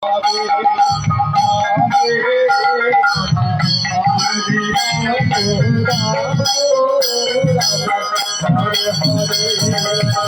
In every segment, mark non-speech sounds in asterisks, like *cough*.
Hare Hare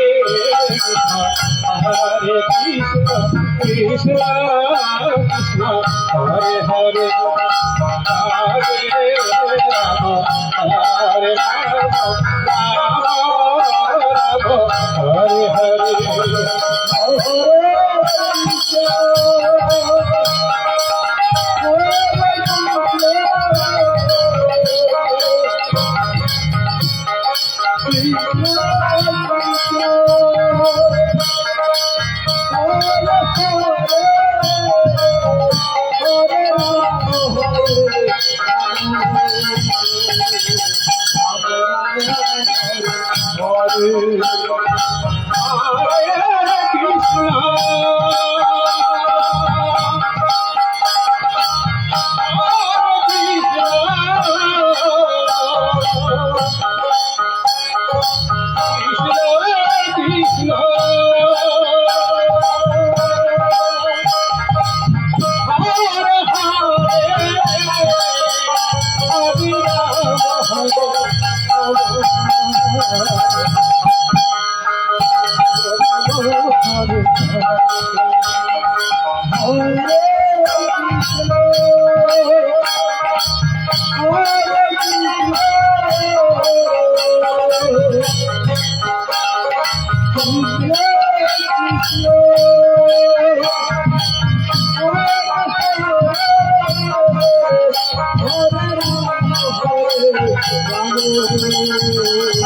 you. *laughs*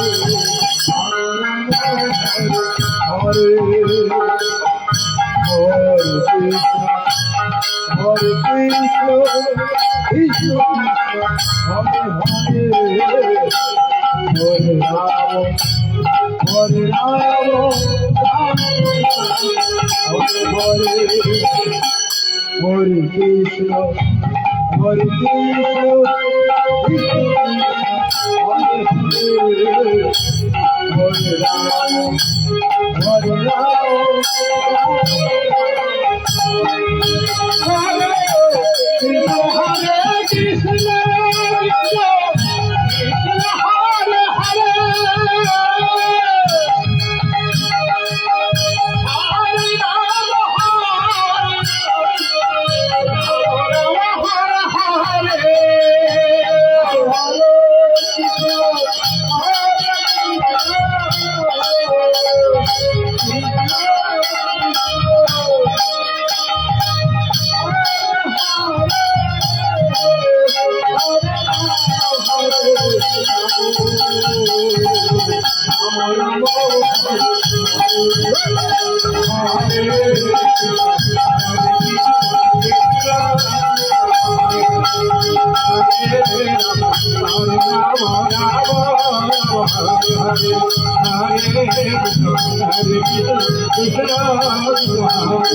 Krishna Hare Ram Hare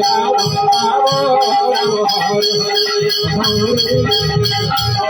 Ram Ram Ram Hare Hare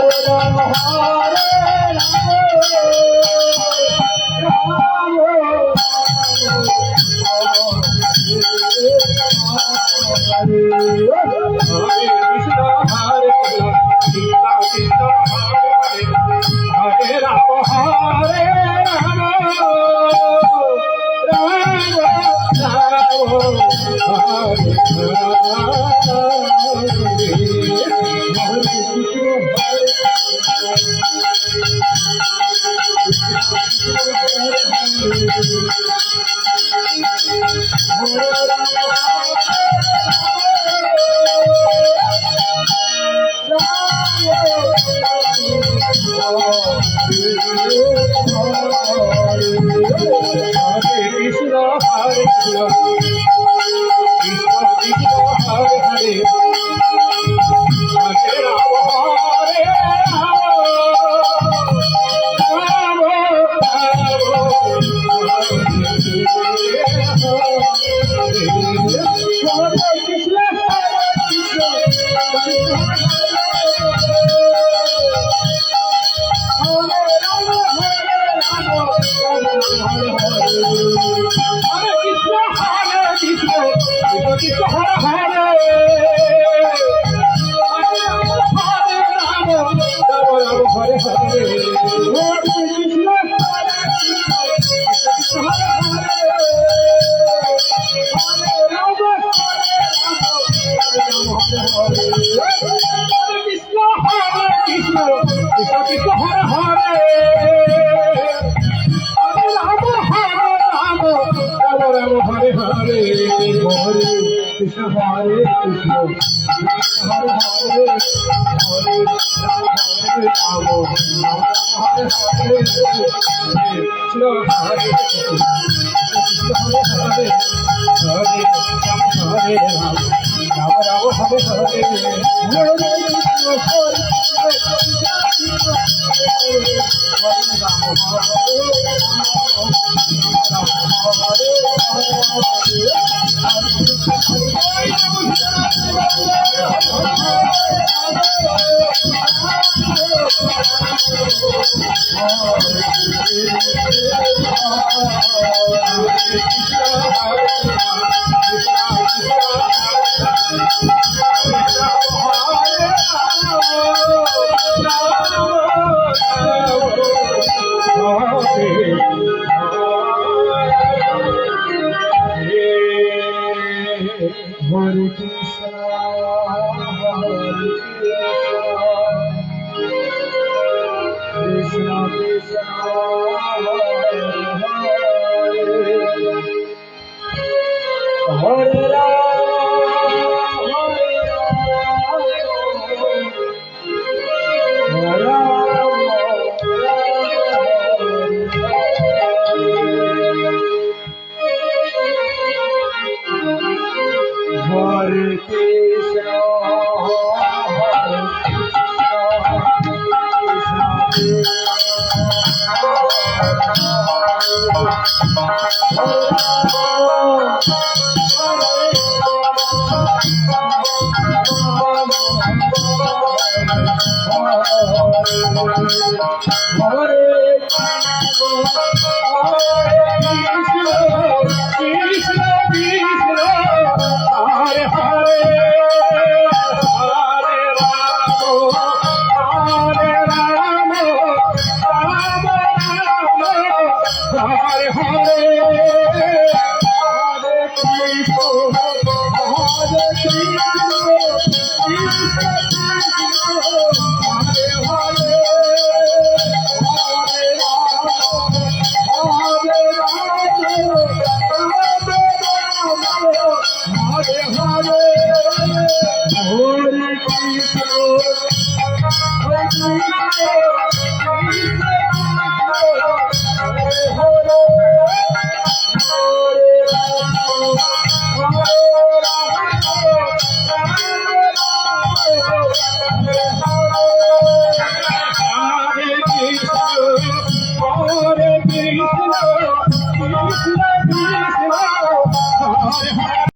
Krishna Hare Krishna Hare Hare Hare Hare Rama Rama Hare Hare Krishna Hare Krishna سلام ديش Thank you.